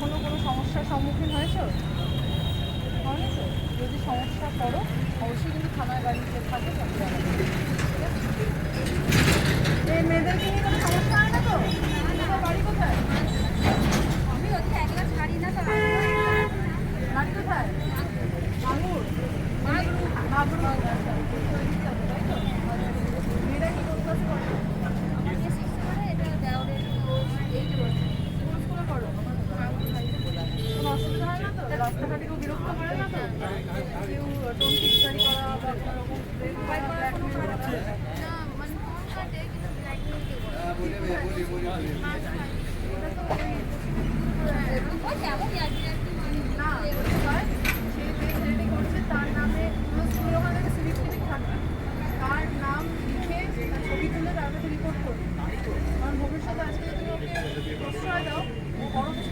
কখনো কোনো সমস্যার সম্মুখীন হয়েছো? হয়নি তো? যদি সমস্যা করো, অবশ্যই কিন্তু থানায় বাড়িতে থাকে তবে এই মেয়েদেরকে নিয়ে কোনো সমস্যা হয় না তো? বাড়ি কোথায়? আমি ওকে একলা ছাড়ি না তো। বাড়ি কোথায়? মাগুর মাগুর মাগুর রাস্তাঘাটে কেউ বিরক্ত করে না তো? কেউ টোন টিটকারি করা বা কোনোরকম ব্রেকফাই করা কোনো না সে যে করছে তার নামে কোনো স্কুলের ওখান তার নাম লিখে ছবি তুলে তার কাছে রিপোর্ট করবে। কারণ ভবিষ্যতে আজকে যদি ওকে প্রশ্রয় দাও বড় কিছু